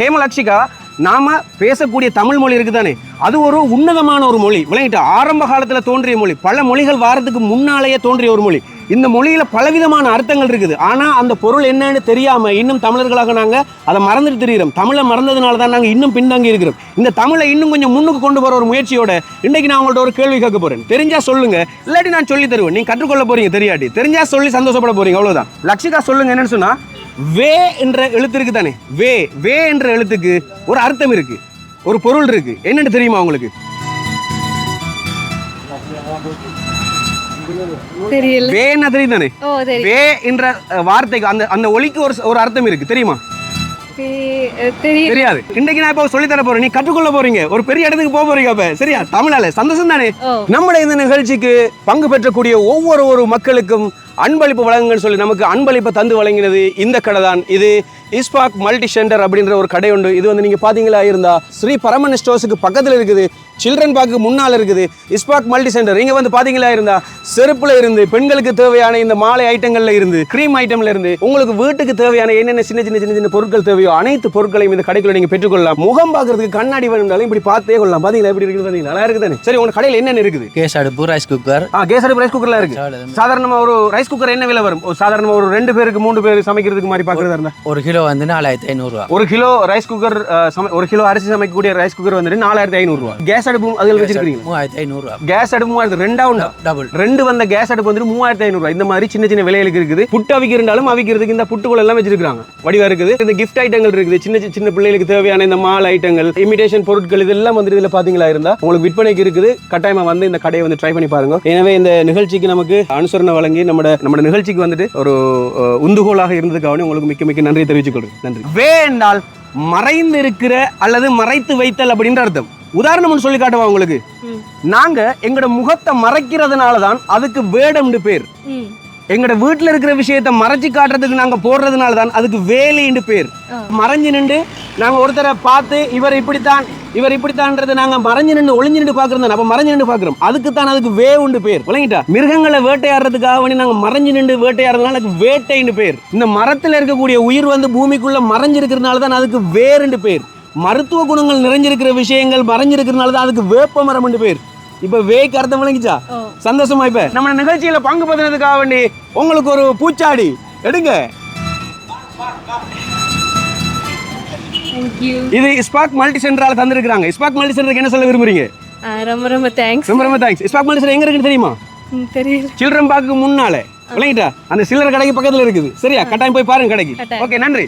ஹேமலட்சிகா நாம பேசக்கூடிய தமிழ் மொழி இருக்குதானே? அது ஒரு உன்னதமான ஒரு மொழி. விளங்கிட்டு ஆரம்ப காலத்துல தோன்றிய மொழி. பல மொழிகள் வாரத்துக்கு முன்னாலேயே தோன்றிய ஒரு மொழி. இந்த மொழியில பலவிதமான அர்த்தங்கள் இருக்குது. ஆனா அந்த பொருள் என்னன்னு தெரியாம இன்னும் தமிழர்களாக நாங்க அதை மறந்துட்டு தெரிகிறோம் தமிழை மறந்ததுனால தான் நாங்க இன்னும் பின்தங்கி இருக்கிறோம். இந்த தமிழை இன்னும் கொஞ்சம் முன்னுக்கு கொண்டு போற ஒரு முயற்சியோட இன்னைக்கு நான் உங்கள்ட்ட ஒரு கேள்வி கேட்க போறேன். தெரிஞ்சா சொல்லுங்க. இல்லாட்டி நான் சொல்லி தருவேன். நீங்க கற்றுக்கொள்ள போறீங்க தெரியாட்டி. தெரிஞ்சா சொல்லி சந்தோஷப்பட போறீங்க. அவ்வளவுதான். லட்சிகா சொல்லுங்க என்னன்னு சொன்னா வே என்ற எழுத்து இருக்கு தானே? வே வே என்ற எழுத்துக்கு ஒரு அர்த்தம் இருக்கு. ஒரு பொருள் இருக்கு. என்னன்னு தெரியுமா உங்களுக்கு? தெரியல. வே என்ன தெரியும் தானே? வே என்ற வார்த்தைக்கு அந்த அந்த ஒலிக்கு ஒரு ஒரு அர்த்தம் இருக்கு. தெரியுமா? தெரியாது. இன்னைக்கு நான் இப்போ சொல்லி தர போறேன். நீ கற்றுக்கொள்ள போறீங்க. ஒரு பெரிய இடத்துக்கு போக போறீங்க அப்ப. சரியா? தமிழால. சந்தோஷம் தானே? ஓ. நம்முடைய இந்த நிகழ்ச்சிக்கு பங்கு பெற்றக்கூடிய ஒவ்வொரு ஒரு மக்களுக்கும் அன்பளிப்பு வழங்குங்கன்னு சொல்லி நமக்கு அன்பளிப்பை தந்து வழங்கினது இந்த கடை தான். இது இஸ்பாக் மல்டி சென்டர் அப்படின்ற ஒரு கடை உண்டு. இது வந்து நீங்க பாத்தீங்களா இருந்தா ஸ்ரீ பரமன் ஸ்டோர்ஸுக்கு பக்கத்துல இருக்குது. சில்ட்ரன் பார்க்கு முன்னால் இருக்குது. இஸ்பாக் மல்டி சென்டர் இங்க வந்து பாத்தீங்களா இருந்தா செருப்புல இருந்து பெண்களுக்கு தேவையான இந்த மாலை ஐட்டங்கள்ல இருந்து க்ரீம் ஐட்டம்ல இருந்து உங்களுக்கு வீட்டுக்கு தேவையான என்னென்ன சின்ன சின்ன சின்ன சின்ன பொருட்கள் தேவையோ அனைத்து பொருட்களையும் இந்த கடைக்குள்ள நீங்க பெற்றுக்கொள்ளலாம். முகம் பார்க்கறதுக்கு கண்ணாடி வேணும்னாலும் இப்படி பார்த்தே கொள்ளலாம். பாத்தீங்களா எப்படி இருக்குது பாத்தீங்களா? நல்லா இருக்குது சரி உங்க கடையில் என்னென்ன இருக்குது? கேஸ் அடுப்பு ரைஸ் குக்கர் ஆ கேஸ் அடுப்பு ரைஸ் குக்கர்லாம் இருக்கு சாதாரணமா ஒரு ரைஸ் குக்கர் என்ன விலை வரும்? ஒரு சாதாரணமா ஒரு ரெண்டு பேருக்கு மூணு பேர் சமைக்கிறதுக்கு மாதிரி பாக்குறதா இருந்தா? ஒரு கிலோ வந்து நாலாயிரத்தி ஐநூறுரூவா ஒரு கிலோ ரைஸ் குக்கர் சமை ஒரு கிலோ அரிசி சமைக்கக்கூடிய ரைஸ் குக்கர் வந்துட்டு நாலாயிரத்தி ஐநூறு ரூபா கேஸ் அடுப்பும் அதில் வச்சிருக்கீங்க மூவாயிரத்தி ஐநூறுரூவா கேஸ் அடுப்பு மூவாயிரத்து ரெண்டாவுண்டா டபுள். ரெண்டு வந்த கேஸ் அடுப்பு வந்துட்டு மூவாயிரத்தி ஐநூறு இந்த மாதிரி சின்ன சின்ன விலைகளுக்கு இருக்குது. புட்டு அவிக்கிறண்டாலும் அவிக்கிறதுக்கு இந்த புட்டுகள் எல்லாம் வச்சிருக்காங்க வடிவா இருக்குது. இந்த கிஃப்ட் ஐட்டங்கள் இருக்குது. சின்ன சின்ன பிள்ளைகளுக்கு தேவையான இந்த மால் ஐட்டங்கள் இமிடேஷன் பொருட்கள் இதெல்லாம் வந்துட்டு இதுல பாத்தீங்களா இருந்தா உங்களுக்கு விற்பனைக்கு இருக்குது. கட்டாயமா வந்து இந்த கடையை வந்து ட்ரை பண்ணி பாருங்க. எனவே இந்த நிகழ்ச்சிக்கு நமக்கு அனுசரணை வழங்கி நம்ம நம்ம நிகழ்ச்சிக்கு வந்துட்டு ஒரு உந்துகோலாக இருந்ததுக்காக உங்களுக்கு மிக்க மிக்க நன்றி தெரிவித்துக் கொள்றேன் நன்றி. வே என்றால் மறைந்து இருக்கிற அல்லது மறைத்து வைத்தல் அப்படின்ற அர்த்தம். உதாரணம்னு சொல்லி காட்டுவா உங்களுக்கு. நாங்க எங்களோட முகத்தை மறைக்கிறதுனால தான் அதுக்கு வேடம்னு பேர். ம். எங்களோட வீட்டில் இருக்கிற விஷயத்தை மறைச்சு காட்டுறதுக்கு நாங்க போடுறதுனால தான் அதுக்கு வேலைன்னு பேர். மறைஞ்சு நின்று நாங்க ஒருத்தரை பார்த்து இவர் இப்படித்தான் இவர் இப்படித்தான்றது நாங்க மறைஞ்சு நின்று ஒளிஞ்சு நின்று பாக்குறோம் அப்ப மறைஞ்சு நின்று பாக்குறோம் அதுக்கு தான் அதுக்கு வே உண்டு பேர். விளங்கிட்டா? மிருகங்களை வேட்டையாடுறதுக்காக வேண்டி நாங்க மறைஞ்சு நின்று வேட்டையாடுறதுனால அதுக்கு வேட்டைன்னு பேர். இந்த மரத்துல இருக்கக்கூடிய உயிர் வந்து பூமிக்குள்ள மறைஞ்சிருக்கிறதுனால தான் அதுக்கு வேறுண்டு பேர். மருத்துவ குணங்கள் நிறைஞ்சிருக்கிற விஷயங்கள் மறைஞ்சிருக்கிறதுனால தான் அதுக்கு வேப்ப மரம்னு பேர். இப்ப வேக்கு அர்த்தம் விளங்கிச்சா? சந்தோஷமா இப்ப. நம்ம நிகழ்ச்சியில பங்கு பெறுறதுக்காக வேண்டி உங்களுக்கு ஒரு பூச்சாடி எடுங்க. இது ஸ்பாக் மல்டி சென்டரால தந்திருக்காங்க ஸ்பாக் மல்டி சென்டருக்கு என்ன சொல்ல விரும்புறீங்க? ரொம்ப ரொம்ப தேங்க்ஸ் ரொம்ப ரொம்ப தேங்க்ஸ் ஸ்பாக் மல்டி சென்டர் எங்க இருக்குன்னு தெரியுமா? தெரியல. சில்ட்ரன் பார்க்கு முன்னால. விளங்கிட்டா? அந்த சில்லறை கடைக்கு பக்கத்துல இருக்குது. சரியா? கட்டாயம் போய் பாருங்க கடைக்கு. ஓகே நன்றி.